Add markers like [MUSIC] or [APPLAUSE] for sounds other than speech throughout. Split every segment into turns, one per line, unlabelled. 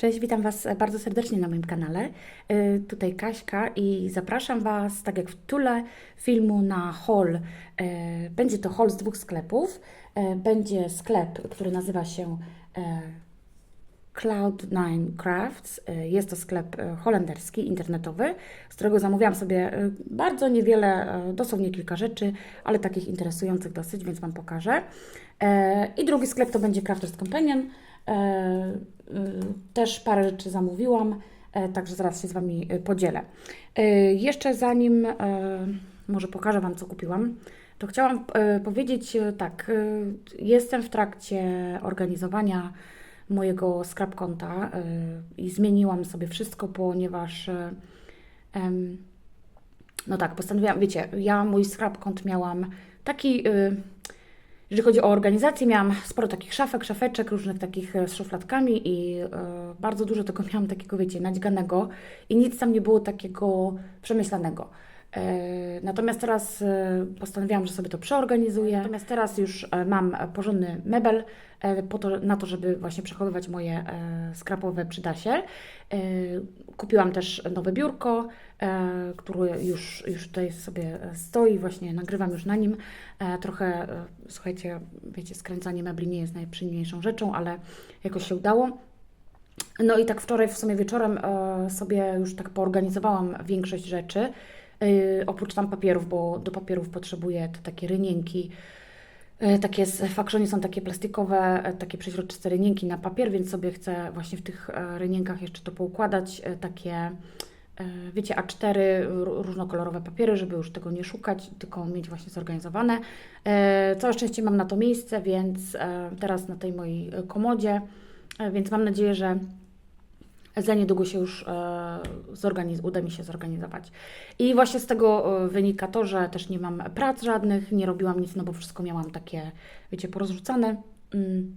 Cześć, witam Was bardzo serdecznie na moim kanale. Y, Tutaj Kaśka i zapraszam Was, tak jak w tule filmu, na haul. Y, Będzie to haul z dwóch sklepów. Y, Będzie sklep, który nazywa się y, Cloud9 Crafts. Jest to sklep holenderski, internetowy, z którego zamówiłam sobie bardzo niewiele, dosłownie kilka rzeczy, ale takich interesujących dosyć, więc Wam pokażę. I drugi sklep to będzie Crafters Companion. E, y, Też parę rzeczy zamówiłam, e, także zaraz się z Wami y, podzielę. E, Jeszcze zanim e, może pokażę Wam, co kupiłam, to chciałam e, powiedzieć e, tak, e, jestem w trakcie organizowania mojego scrap konta e, i zmieniłam sobie wszystko, ponieważ e, no tak, postanowiłam, wiecie, ja mój scrap kont miałam taki, jeżeli chodzi o organizację, miałam sporo takich szafek, szafeczek, różnych takich e, z szufladkami i y, bardzo dużo tego [LAUGHS] miałam takiego, wiecie, nadźganego i nic tam nie było takiego przemyślanego. E, Natomiast teraz e, postanowiłam, że sobie to przeorganizuję. Natomiast teraz już e, mam porządny mebel e, po to, na to, żeby właśnie przechowywać moje e, skrapowe przydasie. E, Kupiłam też nowe biurko, e, które już, już tutaj sobie stoi, właśnie nagrywam już na nim. E, Trochę, e, słuchajcie, wiecie, skręcanie mebli nie jest najprzyjemniejszą rzeczą, ale jakoś się udało. No i tak wczoraj w sumie wieczorem e, sobie już tak poorganizowałam większość rzeczy. E, oprócz tam papierów, bo do papierów potrzebuję te takie rynienki. E, Takie Fakrzonie są takie plastikowe, e, takie przeźroczyste rynienki na papier, więc sobie chcę właśnie w tych e, rynienkach jeszcze to poukładać. Takie, wiecie, A4 ró- różnokolorowe papiery, żeby już tego nie szukać, tylko mieć właśnie zorganizowane. Całe szczęście mam na to miejsce, więc teraz na tej mojej komodzie, więc mam nadzieję, że za niedługo się już e, zorganiz- uda mi się zorganizować. I właśnie z tego e, wynika to, że też nie mam prac żadnych, nie robiłam nic, no bo wszystko miałam takie, wiecie, porozrzucane mm,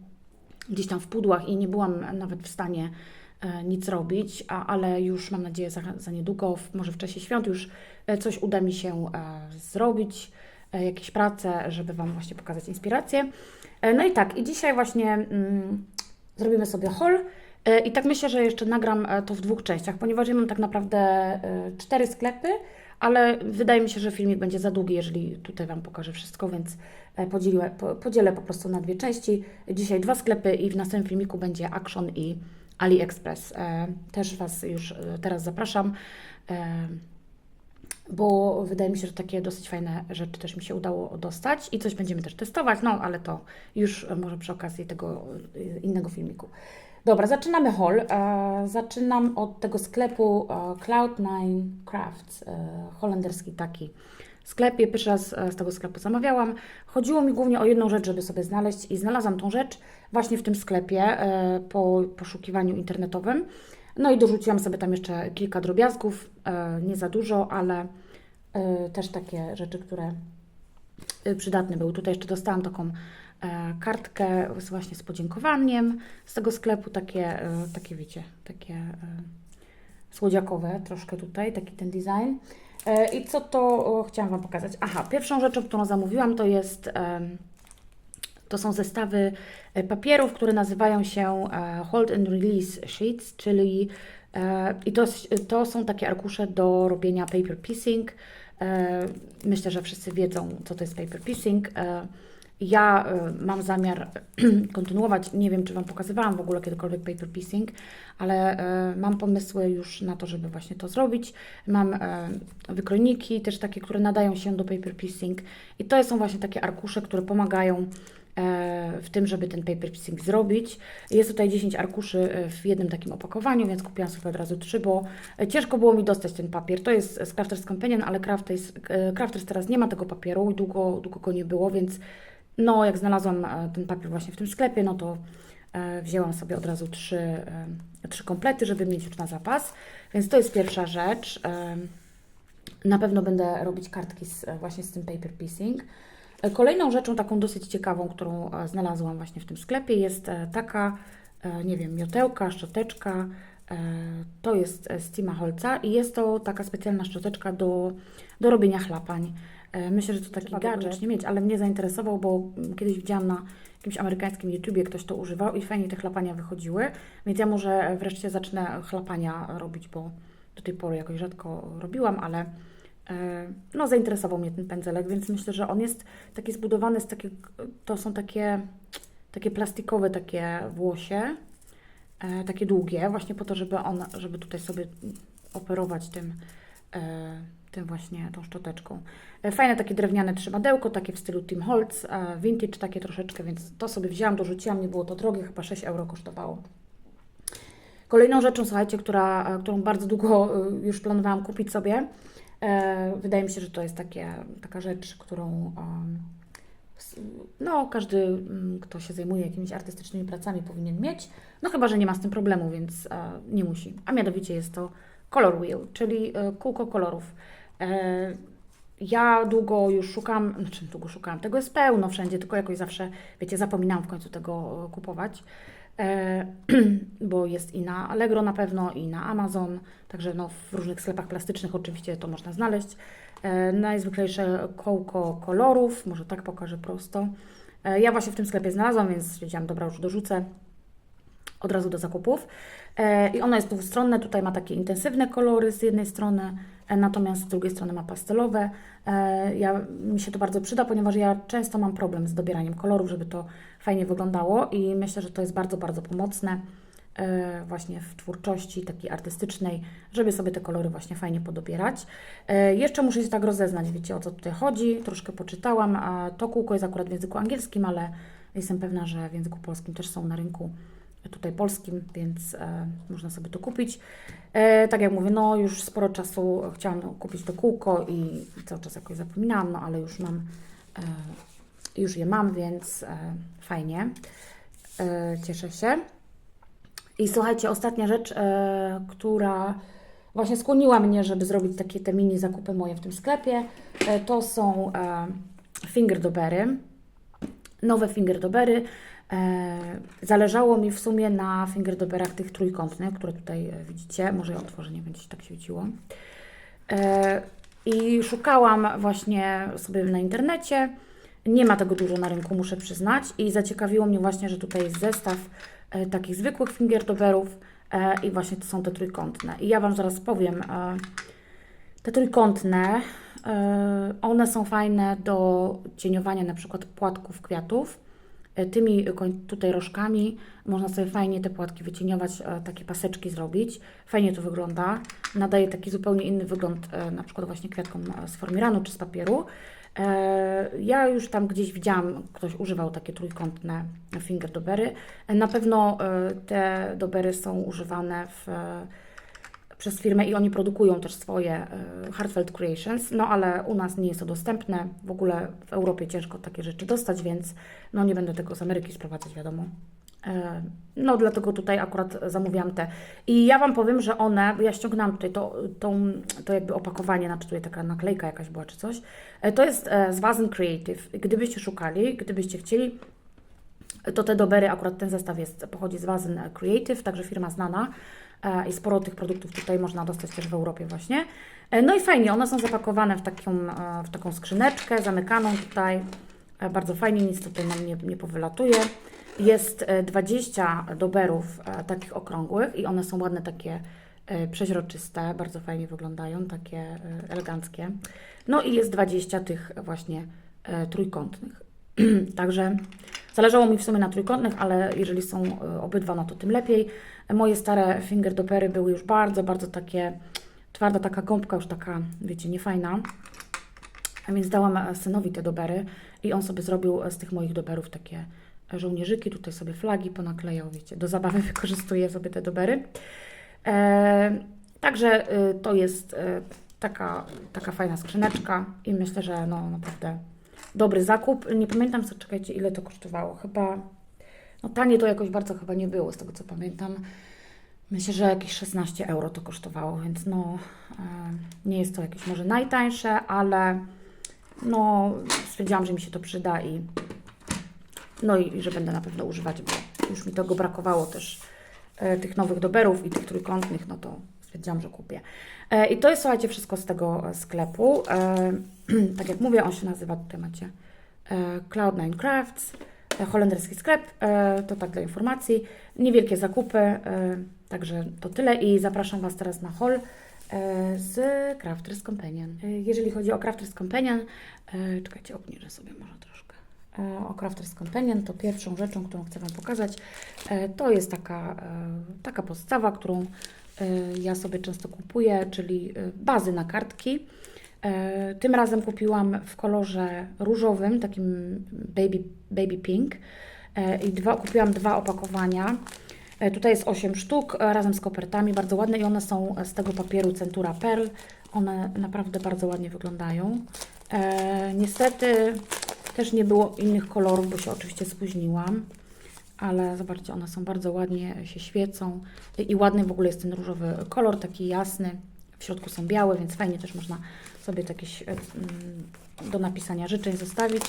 gdzieś tam w pudłach i nie byłam nawet w stanie e, nic robić, a, ale już mam nadzieję za, za niedługo, może w czasie świąt już coś uda mi się zrobić, jakieś prace, żeby Wam właśnie pokazać inspirację. No i tak, i dzisiaj właśnie mm, zrobimy sobie haul. E, I tak myślę, że jeszcze nagram e, to w dwóch częściach, ponieważ ja mam tak naprawdę e, cztery sklepy, ale wydaje mi się, że filmik będzie za długi, jeżeli tutaj Wam pokażę wszystko, więc podzielę, po, podzielę po prostu na dwie części. Dzisiaj dwa sklepy i w następnym filmiku będzie Action i AliExpress. Też Was już teraz zapraszam, bo wydaje mi się, że takie dosyć fajne rzeczy też mi się udało dostać i coś będziemy też testować, no ale to już może przy okazji tego innego filmiku. Dobra, zaczynamy haul. E, zaczynam od tego sklepu e, Cloud9 Crafts, e, holenderski taki sklep. Ja pierwszy raz z tego sklepu zamawiałam. Chodziło mi głównie o jedną rzecz, żeby sobie znaleźć i znalazłam tą rzecz właśnie w tym sklepie po poszukiwaniu internetowym. No i dorzuciłam sobie tam jeszcze kilka drobiazgów, nie za dużo, ale też takie rzeczy, które przydatne były. Tutaj jeszcze dostałam taką kartkę z, właśnie z podziękowaniem z tego sklepu, takie, e, takie wiecie, takie e, słodziakowe troszkę tutaj, taki ten design. E, I co to chciałam Wam pokazać? Aha, pierwszą rzeczą, którą zamówiłam, to jest to są zestawy e, papierów, które nazywają się e, Hold and Release Sheets, czyli e, i to, to są takie arkusze do robienia paper piecing. E, Myślę, że wszyscy wiedzą, co to jest paper piecing. Ja e, mam zamiar [CLEARS THROAT] kontynuować, nie wiem, czy Wam pokazywałam w ogóle kiedykolwiek paper piecing, ale e, mam pomysły już na to, żeby właśnie to zrobić. Mam e, wykrojniki też takie, które nadają się do paper piecing i to są właśnie takie arkusze, które pomagają w tym, żeby ten paper piecing zrobić. Jest tutaj 10 arkuszy w jednym takim opakowaniu, więc kupiłam sobie od razu 3, bo ciężko było mi dostać ten papier. To jest z Crafters Companion, ale Crafters, Crafters teraz nie ma tego papieru i długo, długo go nie było, więc no jak znalazłam e, ten papier właśnie w tym sklepie, no to e, wzięłam sobie od razu trzy, e, trzy komplety, żeby mieć już na zapas. Więc to jest pierwsza rzecz. Na pewno będę robić kartki z, właśnie z tym paper piecing. Kolejną rzeczą taką dosyć ciekawą, którą znalazłam właśnie w tym sklepie jest taka, nie wiem, miotełka, szczoteczka. To jest z Tima Holca i jest to taka specjalna szczoteczka do, do robienia chlapań. E, Myślę, że to taki gadżet nie mieć, ale mnie zainteresował, bo kiedyś widziałam na jakimś amerykańskim YouTubie, ktoś to używał i fajnie te chlapania wychodziły, więc ja może wreszcie zacznę chlapania robić, bo do tej pory jakoś rzadko robiłam, ale e, no zainteresował mnie ten pędzelek, więc myślę, że on jest taki zbudowany z takich, to są takie, takie plastikowe takie włosie, e, takie długie, właśnie po to, żeby on, żeby tutaj sobie operować tym, tym właśnie, tą szczoteczką. E, Fajne takie drewniane trzymadełko, takie w stylu Tim Holtz, vintage takie troszeczkę, więc to sobie wzięłam, dorzuciłam, nie było to drogie, chyba 6 euro kosztowało. Kolejną rzeczą, słuchajcie, która, e, którą bardzo długo e, już planowałam kupić sobie, wydaje mi się, że to jest takie, taka rzecz, którą no, każdy, mm, kto się zajmuje jakimiś artystycznymi pracami, powinien mieć. No chyba, że nie ma z tym problemu, więc nie musi. A mianowicie jest to Color Wheel, czyli kółko kolorów. E, ja długo już szukam, znaczy długo szukałam, tego jest pełno wszędzie, tylko jakoś zawsze, wiecie, zapominam w końcu tego e, kupować. E, [CLEARS THROAT] bo jest i na Allegro na pewno, i na Amazon, także no, w różnych sklepach plastycznych oczywiście to można znaleźć. Najzwyklejsze kołko kolorów, może tak pokażę prosto. Ja właśnie w tym sklepie znalazłam, więc stwierdziłam, dobra, już dorzucę od razu do zakupów. E, I ono jest dwustronne, tutaj ma takie intensywne kolory z jednej strony, e, natomiast z drugiej strony ma pastelowe. E, Ja, mi się to bardzo przyda, ponieważ ja często mam problem z dobieraniem kolorów, żeby to fajnie wyglądało i myślę, że to jest bardzo, bardzo pomocne właśnie w twórczości takiej artystycznej, żeby sobie te kolory właśnie fajnie podobierać. Jeszcze muszę się tak rozeznać, wiecie o co tutaj chodzi, troszkę poczytałam, a to kółko jest akurat w języku angielskim, ale jestem pewna, że w języku polskim też są na rynku tutaj polskim, więc e, można sobie to kupić. E, tak jak mówię, no już sporo czasu chciałam kupić to kółko i cały czas jakoś zapominałam, no ale już mam, e, już je mam, więc e, fajnie. E, cieszę się. I słuchajcie, ostatnia rzecz, e, która właśnie skłoniła mnie, żeby zrobić takie te mini zakupy moje w tym sklepie, e, to są e, fingerdobery nowe fingerdobery. E, zależało mi w sumie na fingerdoberach tych trójkątnych, które tutaj e, widzicie. Może je otworzę, nie będzie się tak świeciło. E, I szukałam właśnie sobie na internecie. Nie ma tego dużo na rynku, muszę przyznać. I zaciekawiło mnie właśnie, że tutaj jest zestaw e, takich zwykłych fingerdoberów e, i właśnie to są te trójkątne. I ja Wam zaraz powiem, e, te trójkątne, e, one są fajne do cieniowania na przykład płatków kwiatów. E, Tymi tutaj rożkami można sobie fajnie te płatki wycieniować, e, takie paseczki zrobić. Fajnie to wygląda. Nadaje taki zupełnie inny wygląd e, na przykład właśnie kwiatkom z formiranu czy z papieru. Ja już tam gdzieś widziałam, ktoś używał takie trójkątne fingerdobery. E, Na pewno te dobery są używane w przez firmę i oni produkują też swoje e, Heartfelt Creations, no ale u nas nie jest to dostępne. W ogóle w Europie ciężko takie rzeczy dostać, więc no nie będę tego z Ameryki sprowadzać, wiadomo. E, No dlatego tutaj akurat zamówiłam te. I ja Wam powiem, że one, ja ściągnęłam tutaj to, tą, to jakby opakowanie, znaczy tutaj taka naklejka jakaś była czy coś. E, To jest z Wazen Creative. Gdybyście szukali, gdybyście chcieli, to te dobery, akurat ten zestaw jest, pochodzi z Wazen Creative, także firma znana i sporo tych produktów tutaj można dostać też w Europie właśnie. E, No i fajnie, one są zapakowane w taką, e, w taką skrzyneczkę, zamykaną tutaj, E, bardzo fajnie, nic tutaj nam nie, nie powylatuje. Jest e, 20 doberów e, takich okrągłych i one są ładne takie e, przeźroczyste, bardzo fajnie wyglądają, takie e, eleganckie. No i jest 20 tych właśnie e, trójkątnych. [CLEARS THROAT] Także zależało mi w sumie na trójkątnych, ale jeżeli są e, obydwa, no to tym lepiej. Moje stare fingerdopery były już bardzo, bardzo takie, twarda taka gąbka, już taka, wiecie, niefajna. A więc dałam synowi te dobery i on sobie zrobił z tych moich doberów takie żołnierzyki, tutaj sobie flagi ponaklejał, wiecie, do zabawy [LAUGHS] wykorzystuje sobie te dobery. E, także e, to jest e, taka, taka fajna skrzyneczka i myślę, że no naprawdę dobry zakup. Nie pamiętam, co czekajcie, ile to kosztowało. Chyba, no tanie to jakoś bardzo chyba nie było, z tego co pamiętam. Myślę, że jakieś 16 euro to kosztowało, więc no e, nie jest to jakieś może najtańsze, ale no stwierdziłam, że mi się to przyda i no i, że będę na pewno używać, bo już mi tego brakowało też e, tych nowych doberów i tych trójkątnych, no to wiedziałam, że kupię. E, I to jest, słuchajcie, wszystko z tego sklepu. [CLEARS THROAT] Tak jak mówię, on się nazywa, tutaj macie e, Cloud9 Crafts, holenderski sklep, e, to tak dla informacji. Niewielkie zakupy, e, także to tyle i zapraszam Was teraz na haul e, z Crafters Companion. Jeżeli chodzi o Crafters Companion, czekajcie, obniżę sobie może troszkę. O Crafters Companion to pierwszą rzeczą, którą chcę Wam pokazać, to jest taka, taka podstawa, którą ja sobie często kupuję, czyli bazy na kartki. E, Tym razem kupiłam w kolorze różowym, takim baby, baby pink. E, I dwa, kupiłam dwa opakowania. E, Tutaj jest 8 sztuk razem z kopertami, bardzo ładne i one są z tego papieru Centura Pearl. One naprawdę bardzo ładnie wyglądają. E, niestety też nie było innych kolorów, bo się oczywiście spóźniłam. Ale zobaczcie, one są bardzo ładnie się świecą i ładny w ogóle jest ten różowy kolor, taki jasny. W środku są białe, więc fajnie też można sobie jakieś e, mm, do napisania życzeń zostawić.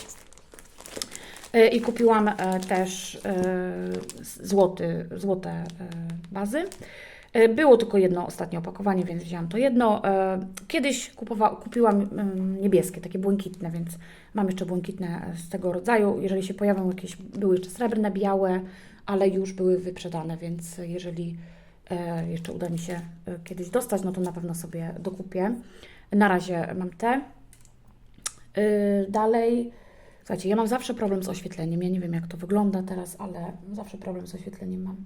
E, I kupiłam e, też złoty, złote bazy. Było tylko jedno ostatnie opakowanie, więc wzięłam to jedno. Kiedyś kupowa, kupiłam mm, niebieskie, takie błękitne, więc mam jeszcze błękitne z tego rodzaju. Jeżeli się pojawią jakieś, były jeszcze srebrne, białe, ale już były wyprzedane, więc jeżeli jeszcze uda mi się kiedyś dostać, no to na pewno sobie dokupię. Na razie mam te. Y, Dalej, słuchajcie, ja mam zawsze problem z oświetleniem. Ja nie wiem, jak to wygląda teraz, ale zawsze problem z oświetleniem mam.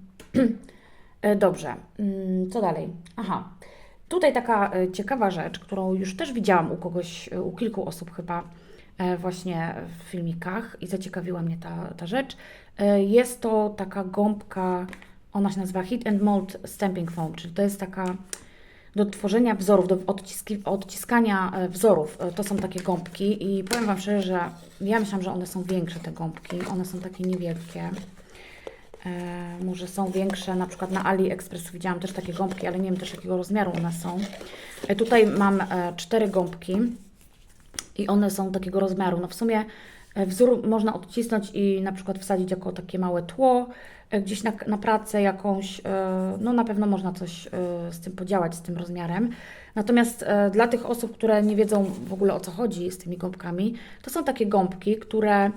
E, [CLEARS THROAT] Dobrze, Mm, co dalej? Aha, tutaj taka e, ciekawa rzecz, którą już też widziałam u kogoś, u kilku osób chyba właśnie w filmikach i zaciekawiła mnie ta, ta rzecz. Jest to taka gąbka, ona się nazywa Heat and Mold Stamping Foam, czyli to jest taka do tworzenia wzorów, do odciski, odciskania e, wzorów. E, To są takie gąbki i powiem Wam szczerze, że ja myślałam, że one są większe, te gąbki. One są takie niewielkie. E, może są większe, na przykład na AliExpress widziałam też takie gąbki, ale nie wiem też jakiego rozmiaru one są. E, tutaj mam e, cztery gąbki i one są takiego rozmiaru. No w sumie wzór można odcisnąć i na przykład wsadzić jako takie małe tło gdzieś na, na pracę jakąś. e, No na pewno można coś e, z tym podziałać, z tym rozmiarem. Natomiast e, dla tych osób, które nie wiedzą w ogóle o co chodzi z tymi gąbkami, to są takie gąbki, które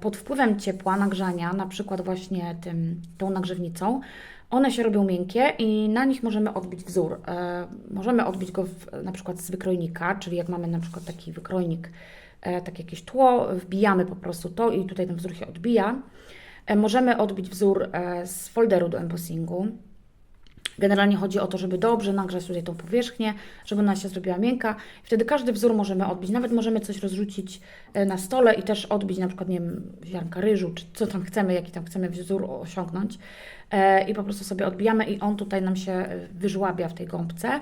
pod wpływem ciepła, nagrzania, na przykład właśnie tym, tą nagrzewnicą, one się robią miękkie i na nich możemy odbić wzór. Możemy odbić go w, na przykład z wykrojnika, czyli jak mamy na przykład taki wykrojnik, takie jakieś tło, wbijamy po prostu to i tutaj ten wzór się odbija. E, możemy odbić wzór e, z folderu do embossingu. Generalnie chodzi o to, żeby dobrze nagrzać tutaj tą powierzchnię, żeby ona się zrobiła miękka. Wtedy każdy wzór możemy odbić. Nawet możemy coś rozrzucić e, na stole i też odbić na przykład, nie wiem, ziarnka ryżu, czy co tam chcemy, jaki tam chcemy wzór osiągnąć. I po prostu sobie odbijamy i on tutaj nam się wyżłabia w tej gąbce.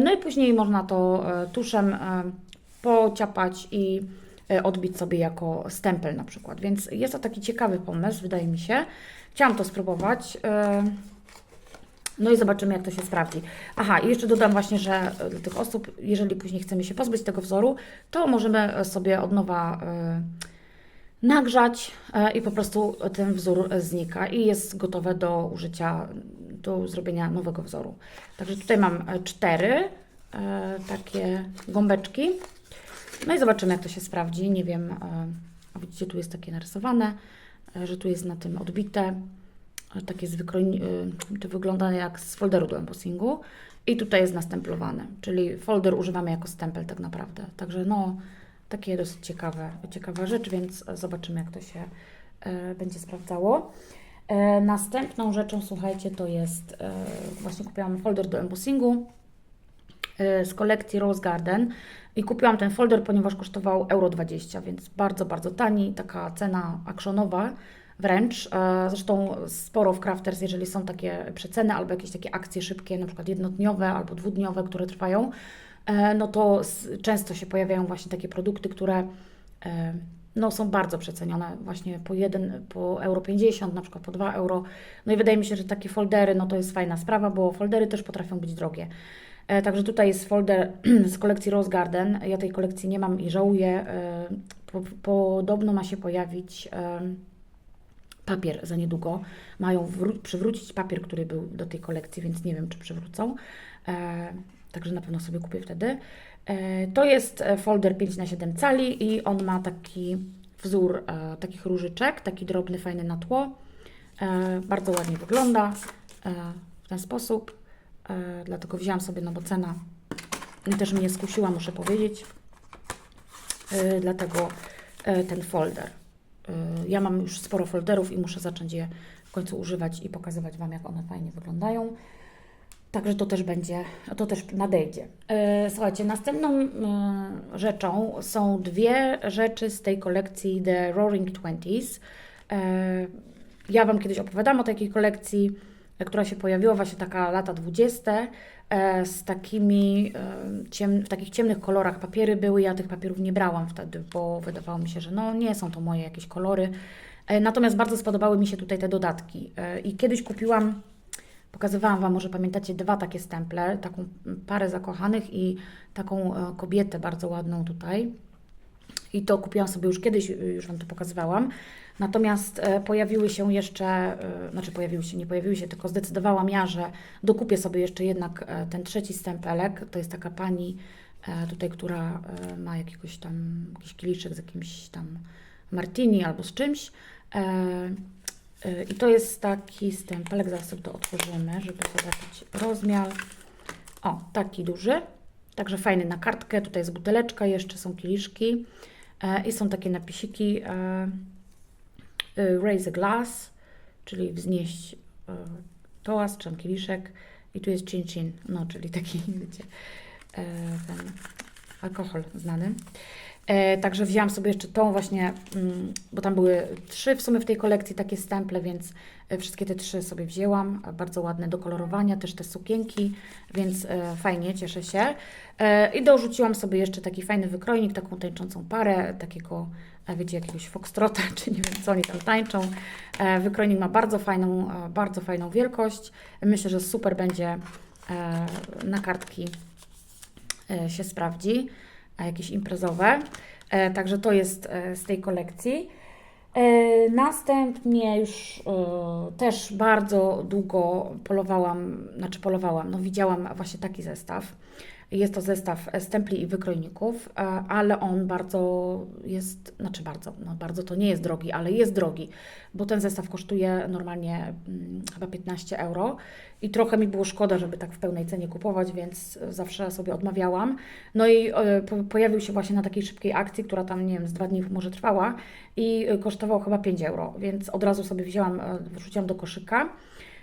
No i później można to tuszem pociapać i odbić sobie jako stempel na przykład. Więc jest to taki ciekawy pomysł, wydaje mi się. Chciałam to spróbować. e, no i zobaczymy, jak to się sprawdzi. Aha, i jeszcze dodam właśnie, że e, dla tych osób, jeżeli później chcemy się pozbyć tego wzoru, to możemy e, sobie od nowa e, nagrzać e, i po prostu ten wzór e, znika i jest gotowe do użycia, do zrobienia nowego wzoru. Także tutaj mam e, cztery e, takie gąbeczki. No i zobaczymy, jak to się sprawdzi. Nie wiem, e, widzicie, tu jest takie narysowane, e, że tu jest na tym odbite e, takie z wykroi... y, to wygląda jak z folderu do embossingu i tutaj jest nastemplowane, czyli folder używamy jako stempel tak naprawdę. Także no, takie dosyć ciekawe, ciekawa rzecz, więc zobaczymy jak to się będzie sprawdzało. Następną rzeczą, słuchajcie, to jest, właśnie kupiłam folder do embossingu z kolekcji Rose Garden i kupiłam ten folder, ponieważ kosztował euro 20, więc bardzo, bardzo tani, taka cena actionowa wręcz. E, Zresztą sporo w Crafters, jeżeli są takie przeceny albo jakieś takie akcje szybkie, na przykład jednodniowe albo dwudniowe, które trwają, e, no to często się pojawiają właśnie takie produkty, które e, no, są bardzo przecenione, właśnie po 1, po euro 50, na przykład po 2 euro. No i wydaje mi się, że takie foldery, no to jest fajna sprawa, bo foldery też potrafią być drogie. E, Także tutaj jest folder [CLEARS THROAT] z kolekcji Rose Garden. Ja tej kolekcji nie mam i żałuję. E, Po, podobno ma się pojawić papier za niedługo. Mają wró- przywrócić papier, który był do tej kolekcji, więc nie wiem, czy przywrócą. E, także na pewno sobie kupię wtedy. To jest folder 5 na 7 cali i on ma taki wzór takich różyczek, taki drobny, fajny na tło. Bardzo ładnie wygląda w ten sposób. E, dlatego wzięłam sobie, no bo cena też mnie skusiła, muszę powiedzieć. E, dlatego e, ten folder. Ja mam już sporo folderów i muszę zacząć je w końcu używać i pokazywać Wam, jak one fajnie wyglądają. Także to też będzie, to też nadejdzie. Słuchajcie, następną rzeczą są dwie rzeczy z tej kolekcji The Roaring Twenties. Ja Wam kiedyś opowiadam o takiej kolekcji, która się pojawiła właśnie taka lata 20. e, z takimi e, ciem, w takich ciemnych kolorach papiery były. Ja tych papierów nie brałam wtedy, bo wydawało mi się, że no nie są to moje jakieś kolory. E, Natomiast bardzo spodobały mi się tutaj te dodatki. I kiedyś kupiłam Pokazywałam Wam, może pamiętacie, dwa takie stemple, taką parę zakochanych i taką kobietę bardzo ładną tutaj. I to kupiłam sobie już kiedyś, y, już Wam to pokazywałam. Natomiast e, pojawiły się jeszcze, e, znaczy pojawiły się, nie pojawiły się, tylko zdecydowałam ja, że dokupię sobie jeszcze jednak e, ten trzeci stempelek. To jest taka pani tutaj, która ma jakiegoś tam, jakiś kieliszek z jakimś tam martini albo z czymś. I to jest taki stempelek, zaraz sobie to otworzymy, żeby zobaczyć rozmiar. O, taki duży. Także fajny na kartkę. Tutaj jest buteleczka, jeszcze są kieliszki i są takie napisiki. E, e, raise a glass, czyli wznieść e, toast, czy tam kieliszek. I tu jest chin chin, no, czyli taki, wiecie, e, ten alkohol znany. E, także wzięłam sobie jeszcze tą właśnie, mm, bo tam były trzy w sumie w tej kolekcji takie stemple, więc e, wszystkie te trzy sobie wzięłam. E, Bardzo ładne do kolorowania, też te sukienki, więc fajnie, cieszę się. I dorzuciłam sobie jeszcze taki fajny wykrojnik, taką tańczącą parę, takiego, wiecie, jakiegoś foxtrota, [LAUGHS] czy nie wiem co oni tam tańczą. Wykrojnik ma bardzo fajną, bardzo fajną wielkość. Myślę, że super będzie na kartki się sprawdzi, jakieś imprezowe. E, Także to jest e, z tej kolekcji. E, Następnie już też bardzo długo polowałam, znaczy polowałam, no widziałam właśnie taki zestaw. Jest to zestaw e, stempli i wykrojników, e, ale on bardzo jest, znaczy bardzo, no bardzo to nie jest drogi, ale jest drogi, bo ten zestaw kosztuje normalnie mm, chyba 15 euro i trochę mi było szkoda, żeby tak w pełnej cenie kupować, więc zawsze sobie odmawiałam. No i e, po, pojawił się właśnie na takiej szybkiej akcji, która tam, nie wiem, z dwa dni może trwała i e, kosztował chyba 5 euro, więc od razu sobie wzięłam, e, wrzuciłam do koszyka.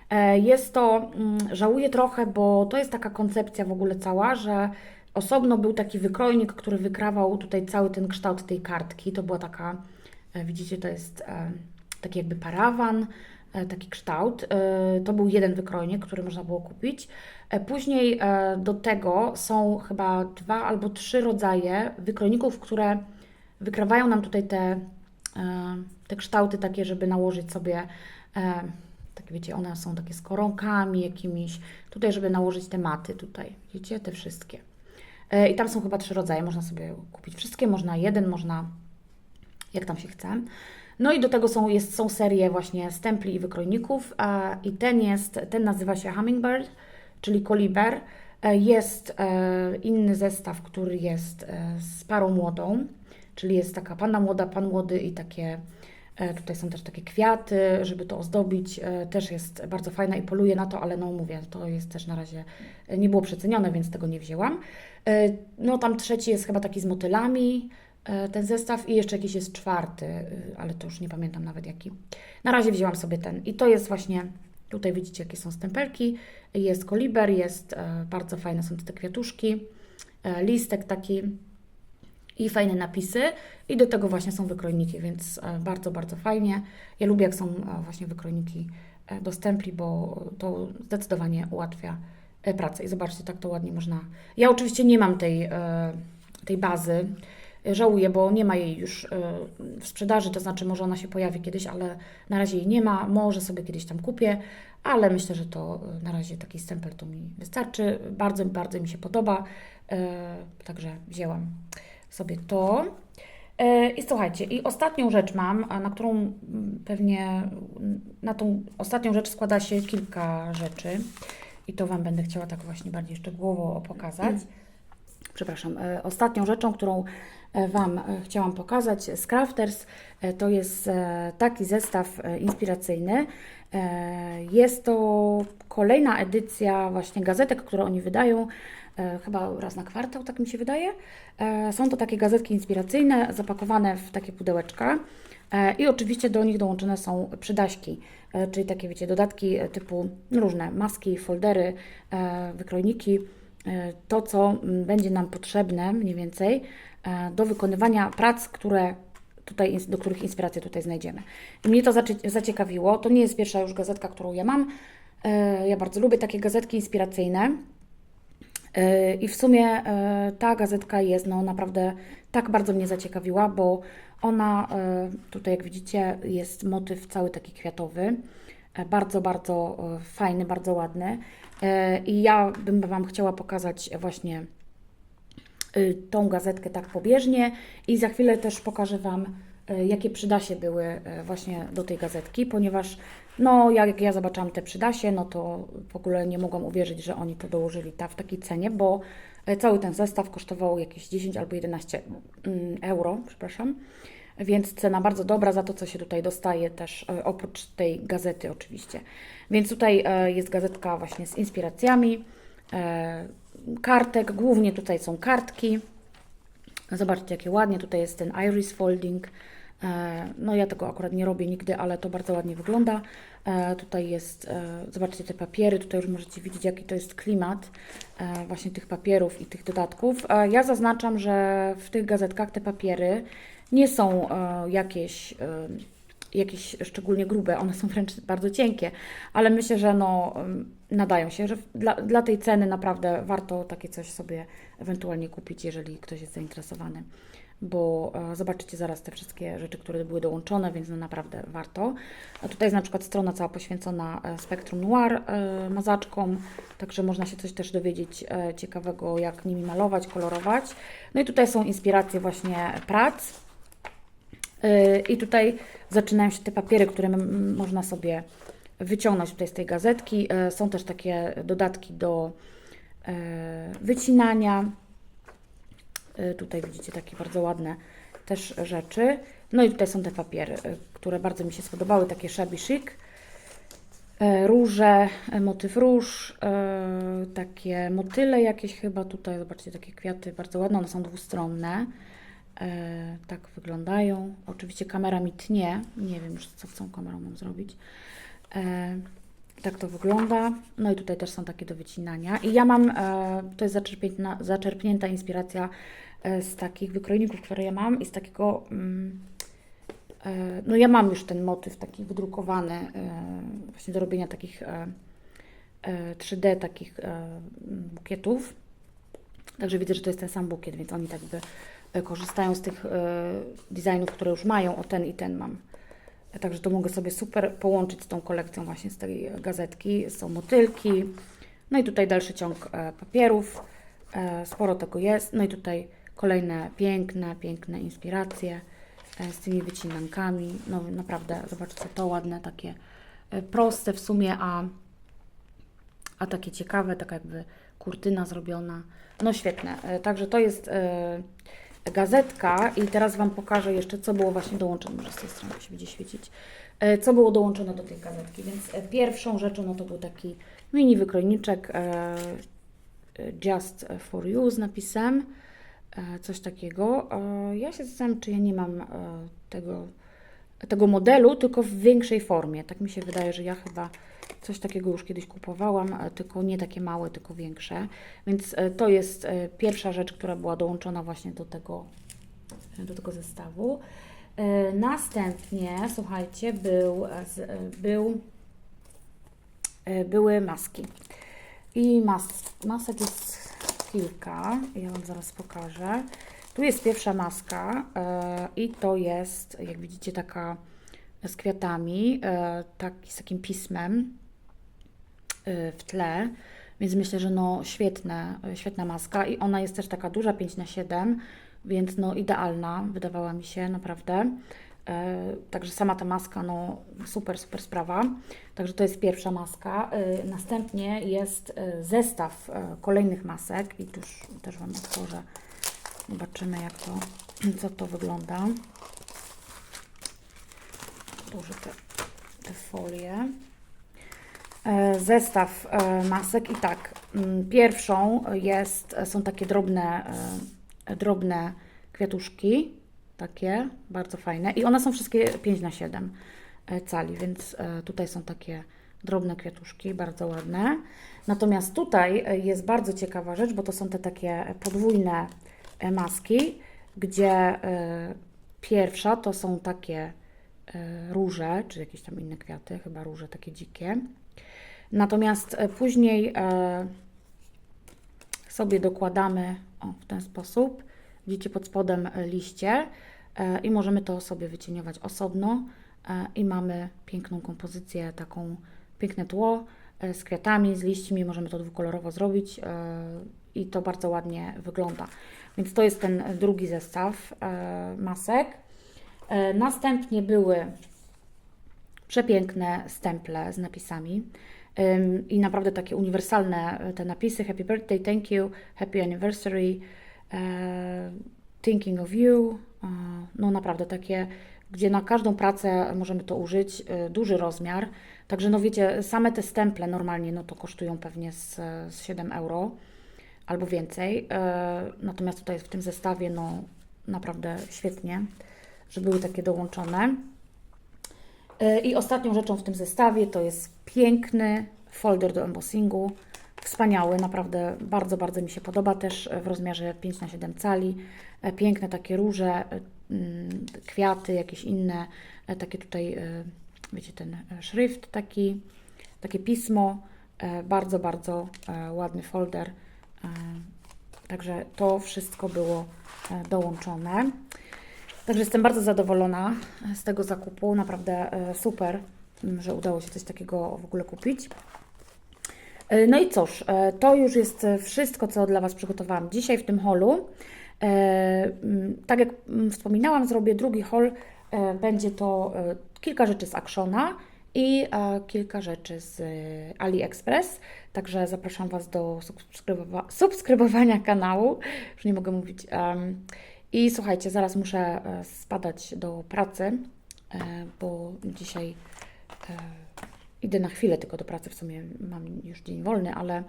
E, Jest to, mm, żałuję trochę, bo to jest taka koncepcja w ogóle cała, że osobno był taki wykrojnik, który wykrawał tutaj cały ten kształt tej kartki. To była taka, e, widzicie, to jest e, taki jakby parawan, taki kształt. To był jeden wykrojnik, który można było kupić. Później do tego są chyba dwa albo trzy rodzaje wykrojników, które wykrawają nam tutaj te, te kształty takie, żeby nałożyć sobie takie wiecie, one są takie z koronkami jakimiś, tutaj, żeby nałożyć te maty tutaj, widzicie, te wszystkie. E, I tam są chyba trzy rodzaje, można sobie kupić wszystkie, można jeden, można jak tam się chce. No i do tego są, jest, są serie właśnie stempli i wykrojników i ten jest, ten nazywa się Hummingbird, czyli koliber. E, Jest e, inny zestaw, który jest z parą młodą, czyli jest taka panna młoda, pan młody i takie Tutaj są też takie kwiaty, żeby to ozdobić. E, Też jest bardzo fajna i poluje na to, ale no mówię, to jest też na razie e, nie było przecenione, więc tego nie wzięłam. E, No tam trzeci jest chyba taki z motylami, e, ten zestaw i jeszcze jakiś jest czwarty, e, ale to już nie pamiętam nawet jaki. Na razie wzięłam sobie ten i to jest właśnie, tutaj widzicie jakie są stempelki, jest koliber, jest e, bardzo fajne są te kwiatuszki, e, listek taki i fajne napisy. I do tego właśnie są wykrojniki, więc e, bardzo, bardzo fajnie. Ja lubię, jak są e, właśnie wykrojniki e, dostępni, bo to zdecydowanie ułatwia pracę. I zobaczcie, tak to ładnie można. Ja oczywiście nie mam tej, tej bazy. Żałuję, bo nie ma jej już w sprzedaży, to znaczy może ona się pojawi kiedyś, ale na razie jej nie ma. Może sobie kiedyś tam kupię, ale myślę, że to na razie taki stempel to mi wystarczy. Bardzo, bardzo mi się podoba, także wzięłam sobie to. E, I słuchajcie, i ostatnią rzecz mam, na którą mm, pewnie na tą ostatnią rzecz składa się kilka rzeczy. I to Wam będę chciała tak właśnie bardziej szczegółowo pokazać. Przepraszam. e, Ostatnią rzeczą, którą e, Wam chciałam pokazać z Crafters, to jest taki zestaw inspiracyjny. Jest to kolejna edycja właśnie gazetek, które oni wydają, chyba raz na kwartał, tak mi się wydaje. E, Są to takie gazetki inspiracyjne, zapakowane w takie pudełeczka. E, I oczywiście do nich dołączone są przydaśki, e, czyli takie, wiecie, dodatki e, typu różne maski, foldery, e, wykrojniki, e, to co mm, będzie nam potrzebne mniej więcej e, do wykonywania prac, które tutaj, do których inspirację tutaj znajdziemy. I mnie to zacie- zaciekawiło. To nie jest pierwsza już gazetka, którą ja mam. E, Ja bardzo lubię takie gazetki inspiracyjne. Yy, I w sumie yy, ta gazetka jest no, naprawdę tak bardzo mnie zaciekawiła, bo ona yy, tutaj, jak widzicie, jest motyw cały taki kwiatowy. e, Bardzo, bardzo e, fajny, bardzo ładny. E, I ja bym Wam chciała pokazać właśnie tą gazetkę tak pobieżnie i za chwilę też pokażę Wam, jakie przydasie były y, właśnie do tej gazetki, ponieważ no, jak ja zobaczyłam te przydasie, no to w ogóle nie mogłam uwierzyć, że oni to dołożyli ta, w takiej cenie, bo y, cały ten zestaw kosztował jakieś 10 albo 11 mm, euro, przepraszam. Więc cena bardzo dobra za to, co się tutaj dostaje też, e, oprócz tej gazety oczywiście. Więc tutaj e, jest gazetka właśnie z inspiracjami, e, kartek, głównie tutaj są kartki. Zobaczcie, jakie ładnie tutaj jest ten iris folding. E, No ja tego akurat nie robię nigdy, ale to bardzo ładnie wygląda. E, Tutaj jest, e, zobaczcie te papiery, tutaj już możecie widzieć jaki to jest klimat właśnie tych papierów i tych dodatków. Ja zaznaczam, że w tych gazetkach te papiery nie są jakieś, jakieś szczególnie grube, one są wręcz bardzo cienkie, ale myślę, że no, nadają się, że dla, dla tej ceny naprawdę warto takie coś sobie ewentualnie kupić, jeżeli ktoś jest zainteresowany, bo e, zobaczycie zaraz te wszystkie rzeczy, które były dołączone, więc no naprawdę warto. A tutaj jest na przykład strona cała poświęcona e, Spectrum Noir e, mazaczkom, także można się coś też dowiedzieć ciekawego, jak nimi malować, kolorować. No i tutaj są inspiracje właśnie prac. I tutaj zaczynają się te papiery, które można sobie wyciągnąć tutaj z tej gazetki. Są też takie dodatki do wycinania. Yy, Tutaj widzicie takie bardzo ładne też rzeczy. No i tutaj są te papiery, yy, które bardzo mi się spodobały, takie shabby chic. Yy, Róże, motyw róż, takie motyle jakieś chyba tutaj, zobaczcie, takie kwiaty bardzo ładne, one są dwustronne. Tak wyglądają. Oczywiście kamera mi tnie. Nie wiem już, co z tą kamerą mam zrobić. Tak to wygląda. No i tutaj też są takie do wycinania. I ja mam, to jest zaczerpnięta, zaczerpnięta inspiracja z takich wykrojników, które ja mam i z takiego. Mm, e, no ja mam już ten motyw taki wydrukowany e, właśnie do robienia takich e, e, 3D takich e, bukietów. Także widzę, że to jest ten sam bukiet, więc oni tak by e, korzystają z tych e, designów, które już mają. O ten i ten mam. E, Także to mogę sobie super połączyć z tą kolekcją właśnie z tej gazetki. Są motylki. No i tutaj dalszy ciąg e, papierów. E, Sporo tego jest. No i tutaj kolejne piękne, piękne inspiracje e, z tymi wycinankami. No naprawdę, zobaczcie to ładne, takie e, proste w sumie, a a takie ciekawe, taka jakby kurtyna zrobiona. No świetne. E, Także to jest gazetka i teraz Wam pokażę jeszcze, co było właśnie dołączone. Może z tej strony się będzie świecić. Co było dołączone do tej gazetki. Więc pierwszą rzeczą no to był taki mini wykrojniczek Just for You z napisem. E, Coś takiego. E, Ja się zastanawiam, czy ja nie mam e, tego, tego modelu, tylko w większej formie. Tak mi się wydaje, że ja chyba Coś takiego już kiedyś kupowałam, tylko nie takie małe, tylko większe. Więc to jest pierwsza rzecz, która była dołączona właśnie do tego, do tego zestawu. Następnie, słuchajcie, był, był, były maski. I mas, masek jest kilka, ja Wam zaraz pokażę. Tu jest pierwsza maska e, i to jest, jak widzicie, taka z kwiatami, e, taki, z takim pismem e, w tle, więc myślę, że no świetne, e, świetna maska i ona jest też taka duża, 5 na 7 więc no idealna, wydawała mi się naprawdę. E, Także sama ta maska, no super, super sprawa. Także to jest pierwsza maska. E, Następnie jest e, zestaw kolejnych masek i tu już też Wam otworzę. Zobaczymy jak to, [CLEARS THROAT] co to wygląda. Duże te, te folie. Zestaw masek i tak, mm, pierwszą jest, są takie drobne, drobne kwiatuszki, takie bardzo fajne i one są wszystkie 5 na 7 e, cali, więc e, tutaj są takie drobne kwiatuszki, bardzo ładne. Natomiast tutaj e, jest bardzo ciekawa rzecz, bo to są te takie podwójne maski, gdzie pierwsza to są takie róże, czy jakieś tam inne kwiaty, chyba róże takie dzikie. Natomiast później sobie dokładamy o, w ten sposób. Widzicie pod spodem e, liście e, i możemy to sobie wycieniować osobno e, i mamy piękną kompozycję, taką piękne tło z kwiatami, z liśćmi. Możemy to dwukolorowo zrobić i to bardzo ładnie wygląda. Więc to jest ten drugi zestaw masek. Następnie były przepiękne stemple z napisami. I naprawdę takie uniwersalne te napisy. Happy birthday, thank you, happy anniversary, thinking of you. E, no naprawdę takie, gdzie na każdą pracę możemy to użyć. e, Duży rozmiar. Także no wiecie, same te stemple normalnie no to kosztują pewnie z, z 7 euro albo więcej. E, Natomiast tutaj w tym zestawie no naprawdę świetnie, że były takie dołączone. E, I ostatnią rzeczą w tym zestawie to jest piękny folder do embossingu. Wspaniały, naprawdę bardzo, bardzo mi się podoba też e, w rozmiarze 5 na 7 cali. E, Piękne takie róże, e, mm, kwiaty, jakieś inne, takie tutaj, wiecie, ten szryft taki, takie pismo. Bardzo, bardzo ładny folder. Także to wszystko było dołączone. Także jestem bardzo zadowolona z tego zakupu. Naprawdę super, że udało się coś takiego w ogóle kupić. E, No i cóż, e, to już jest e, wszystko, co dla Was przygotowałam dzisiaj w tym holu. E, m, Tak jak m, wspominałam, zrobię drugi hol. Będzie to kilka rzeczy z Actiona i kilka rzeczy z AliExpress. Także zapraszam Was do subskrybowa- subskrybowania kanału. Już nie mogę mówić. I słuchajcie, zaraz muszę spadać do pracy, bo dzisiaj idę na chwilę tylko do pracy. W sumie mam już dzień wolny, ale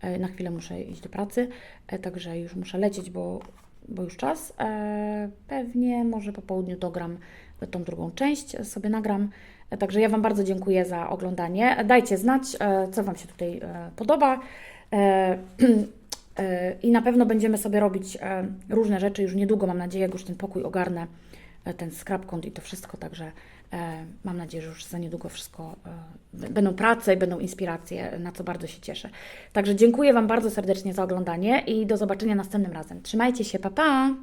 e, na chwilę muszę iść do pracy, e, także już muszę lecieć, bo, bo już czas. E, Pewnie może po południu dogram tą drugą część, sobie nagram. Także ja Wam bardzo dziękuję za oglądanie. Dajcie znać, co Wam się tutaj podoba. [CLEARS THROAT] I na pewno będziemy sobie robić różne rzeczy. Już niedługo, mam nadzieję, jak już ten pokój ogarnę, ten scrapkąt i to wszystko. Także mam nadzieję, że już za niedługo wszystko e, będą prace i będą inspiracje, na co bardzo się cieszę. Także dziękuję Wam bardzo serdecznie za oglądanie i do zobaczenia następnym razem. Trzymajcie się, pa pa!